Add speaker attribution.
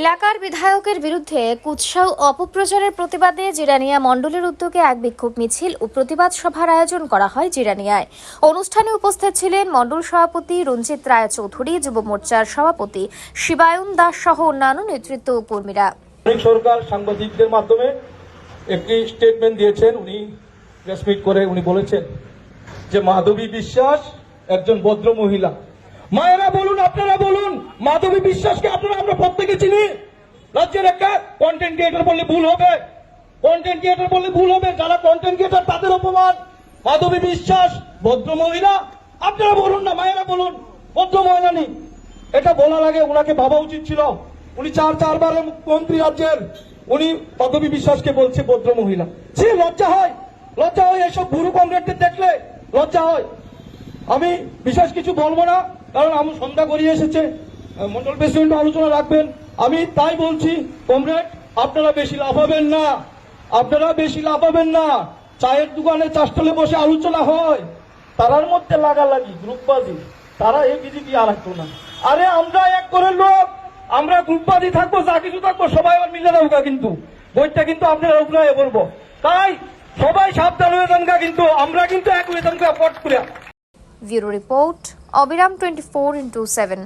Speaker 1: এলাকার বিধায়কের বিরুদ্ধে কুৎসাও অপপ্রচারের প্রতিবাদে জিরানিয়া মণ্ডলের উদ্যোগে এক বিক্ষোভ মিছিল ও প্রতিবাদ সভার আয়োজন করা হয় জিরানিয়ায়। অনুষ্ঠানে উপস্থিত ছিলেন মণ্ডল সভাপতি রঞ্জিত রায় চৌধুরী, যুব মোর্চার সভাপতি শিবায়ন দাস সহ অন্যান্য নেতৃত্ব ও কর্মীরা।
Speaker 2: সরকার সাংবাদিকদের মাধ্যমে একটি স্টেটমেন্ট দিয়েছেন, উনি প্রেস মিট করে উনি বলেছেন যে মাধবী বিশ্বাস একজন ভদ্র মহিলা। মায়েরা বলুন, আপনারা মাধবী বিশ্বাসকে আপনারা আমরা প্রত্যেকে চিনি। রাজ্যের একটা কন্টেন্ট ক্রিয়েটর বললে ভুল হবে। কন্টেন্ট ক্রিয়েটর বললে ভুল হবে। যারা কন্টেন্ট ক্রিয়েটর তাদের অপমান। মাধবী বিশ্বাস, ভদ্র মহিলা, আপনারা বলুন না, মায়েরা বলুন, ভদ্র মহিলা নেই এটা বলার আগে ওনাকে ভাবা উচিত ছিল। উনি চার চারবারের মুখ্যমন্ত্রী রাজ্যের। উনি পদবী বিশ্বাসকে বলছে ভদ্র মহিলা। সে লজ্জা হয়। লজ্জা হয় এসব গুরু কমরেডদের দেখলে। লজ্জা হয়। আমি বিশেষ কিছু বলব না, কারণ আমি সন্ধ্যা করিয়ে এসেছে। মন্ডল প্রেসিডেন্ট আলোচনা রাখবেন। আমি তাই বলছি, কমরেড, আপনারা বেশি লাভ হবেন না। আপনারা বেশি লাভ হবেন না। চায়ের দোকানে চাষতলে বসে আলোচনা হয়। তারার মধ্যে লাগালাগি, গ্রুপবাজি। তারা এই বিজেপি আর একটু না। আরে আমরা এক করে লোক, আমরা গ্রুপবাজি থাকব, যা কিছু থাকব, সবাই আবার মিলে দেবো কিন্তু। বইটা কিন্তু আপনারা উপরে বলব। তাই সবাই সাবধান হয়ে যান কিন্তু, আমরা কিন্তু এক হয়ে যান পট করে।
Speaker 1: ব্যুরো রিপোর্ট, অবিরাম টোয়েন্টি ফোর ইন্টু সেভেন।